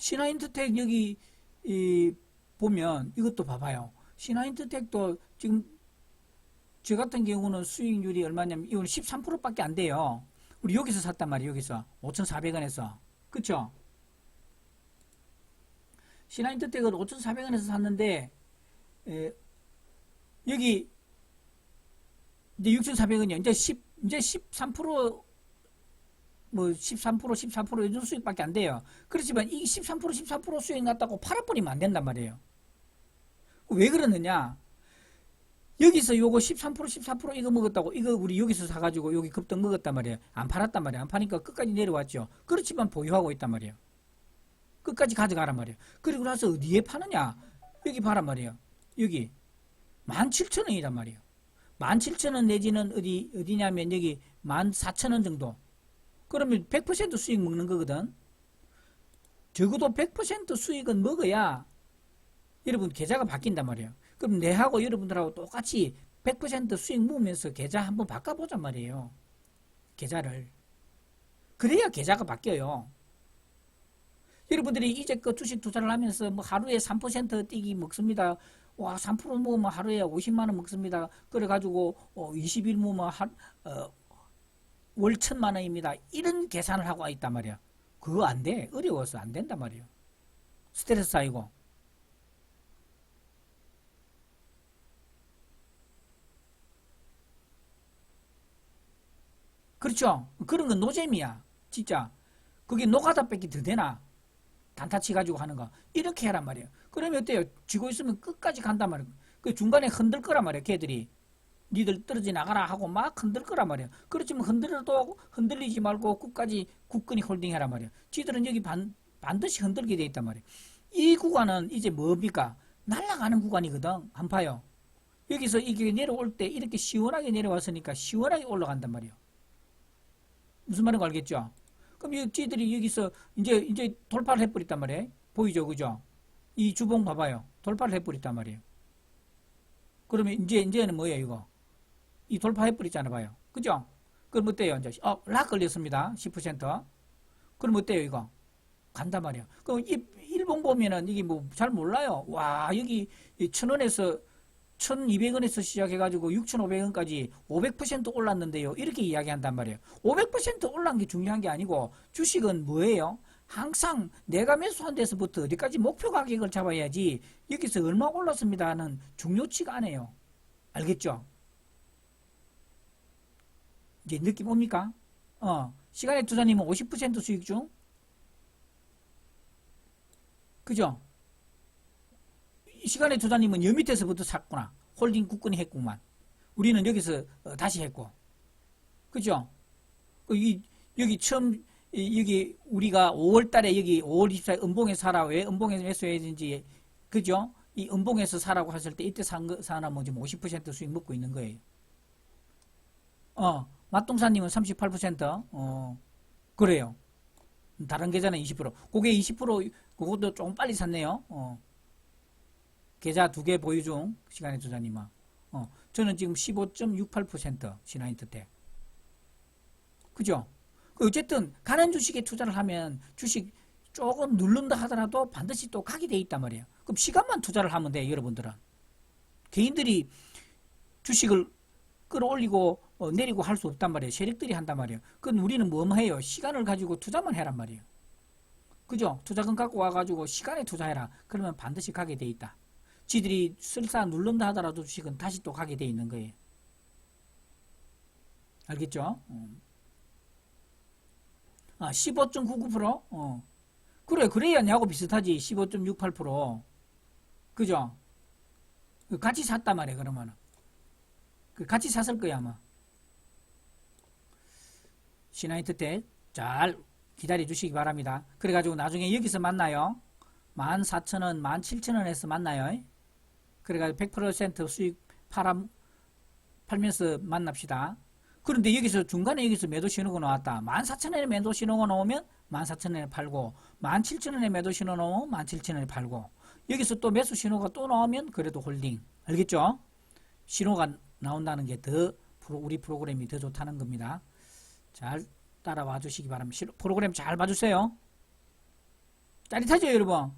신화인트텍 여기 이 보면 이것도 봐봐요. 신화인트텍도 지금 저 같은 경우는 수익률이 얼마냐면 이거는 13%밖에 안 돼요. 우리 여기서 샀단 말이에요. 여기서 5,400원에서 그쵸? 신화인트텍은 5,400원에서 샀는데 에, 여기 이제 6,400원이요. 이제 10 이제 13% 뭐 13% 14% 요즘 수익밖에 안 돼요. 그렇지만 이 13% 14% 수익 났다고 팔아버리면 안 된단 말이에요. 왜 그러느냐? 여기서 요거 13% 14% 이거 먹었다고 이거 우리 여기서 사가지고 여기 급등 먹었단 말이에요. 안 팔았단 말이에요. 안 파니까 끝까지 내려왔죠. 그렇지만 보유하고 있단 말이에요. 끝까지 가져가란 말이에요. 그리고 나서 어디에 파느냐? 여기 봐란 말이에요. 여기 17,000원이란 말이에요. 17,000원 내지는 어디 어디냐면 여기 14,000원 정도. 그러면 100% 수익 먹는 거거든. 적어도 100% 수익은 먹어야 여러분 계좌가 바뀐단 말이에요. 그럼 내하고 여러분들하고 똑같이 100% 수익 먹으면서 계좌 한번 바꿔보잔 말이에요. 계좌를. 그래야 계좌가 바뀌어요. 여러분들이 이제 그 주식 투자를 하면서 뭐 하루에 3% 뛰기 먹습니다. 와, 3% 먹으면 하루에 50만원 먹습니다. 그래가지고, 어, 20일 먹으면 한, 어, 월 천만 원입니다. 이런 계산을 하고 있단 말이야. 그거 안 돼. 어려워서 안 된단 말이에요. 스트레스 쌓이고. 그렇죠? 그런 건 노잼이야. 진짜. 그게 노가다밖에 더 되나? 단타치 가지고 하는 거. 이렇게 해란 말이에요. 그러면 어때요? 쥐고 있으면 끝까지 간단 말이에요. 그 중간에 흔들 거란 말이에요. 걔들이. 니들 떨어지 나가라 하고 막 흔들 거란 말이에요. 그렇지만 흔들어도 흔들리지 말고 끝까지 굳건히 홀딩해란 말이에요. 쥐들은 여기 반, 반드시 흔들게 돼 있단 말이에요. 이 구간은 이제 뭡니까? 날아가는 구간이거든. 한 파요. 여기서 이게 내려올 때 이렇게 시원하게 내려왔으니까 시원하게 올라간단 말이에요. 무슨 말인지 알겠죠? 그럼 이 쥐들이 여기서 이제 이제 돌파를 해버렸단 말이에요. 보이죠, 그죠? 이 주봉 봐봐요. 돌파를 해버렸단 말이에요. 그러면 이제 이제는 뭐예요, 이거? 이 돌파해버렸잖아 봐요. 그죠? 그럼 어때요, 이제? 어, 락 걸렸습니다. 10%. 그럼 어때요, 이거? 간단 말이에요. 그럼 이 일본 보면은 이게 뭐 잘 몰라요. 와, 여기 천 원에서 1200원에서 시작해가지고 6500원까지 500% 올랐는데요. 이렇게 이야기한단 말이에요. 500% 올란 게 중요한 게 아니고 주식은 뭐예요? 항상 내가 매수한 데서부터 어디까지 목표 가격을 잡아야지 여기서 얼마 올랐습니다는 중요치가 않아요. 알겠죠? 이제 느낌 옵니까? 어, 시간의 투자님은 50% 수익 중? 그죠? 시간의 투자님은 여 밑에서부터 샀구나. 홀딩 굳건히 했구만. 우리는 여기서 어, 다시 했고. 그죠? 그 이, 여기 처음, 이, 여기 우리가 5월 달에 여기 5월 24일 은봉에서 사라. 왜 은봉에서 매수해야 되는지, 그죠? 이 은봉에서 사라고 했을 때 이때 산 거, 사나면 지금 50% 수익 먹고 있는 거예요. 어, 맛동사님은 38%, 어, 그래요. 다른 계좌는 20%. 그게 20%, 그것도 조금 빨리 샀네요. 어. 계좌 두 개 보유 중 시간의 투자님아. 어, 저는 지금 15.68% 신화인트텍. 그죠? 그 어쨌든 가는 주식에 투자를 하면 주식 조금 누른다 하더라도 반드시 또 가게 돼 있단 말이에요. 그럼 시간만 투자를 하면 돼요, 여러분들은. 개인들이 주식을 끌어올리고 어, 내리고 할 수 없단 말이에요. 세력들이 한단 말이에요. 그건 우리는 뭐뭐 해요? 시간을 가지고 투자만 해란 말이에요. 그죠? 투자금 갖고 와가지고 시간에 투자해라. 그러면 반드시 가게 돼 있다. 지들이 설사 누른다 하더라도 주식은 다시 또 가게 돼 있는 거예요. 알겠죠? 음. 아, 15.99%? 어. 그래, 그래야 내하고 비슷하지. 15.68%. 그죠? 그 같이 샀단 말이에요, 그러면은. 그 같이 샀을 거야, 아마. 시나이트텍 잘 기다려 주시기 바랍니다. 그래가지고 나중에 여기서 만나요. 14,000원, 17,000원에서 만나요. 그래가지고 100% 수익 팔아, 팔면서 만납시다. 그런데 여기서 중간에 여기서 매도 신호가 나왔다. 14,000원에 매도 신호가 나오면 14,000원에 팔고 17,000원에 매도 신호 나오면 17,000원에 팔고 여기서 또 매수 신호가 또 나오면 그래도 홀딩. 알겠죠? 신호가 나온다는 게 더 우리 프로그램이 더 좋다는 겁니다. 잘 따라와 주시기 바랍니다. 프로그램 잘 봐주세요. 짜릿하죠, 여러분?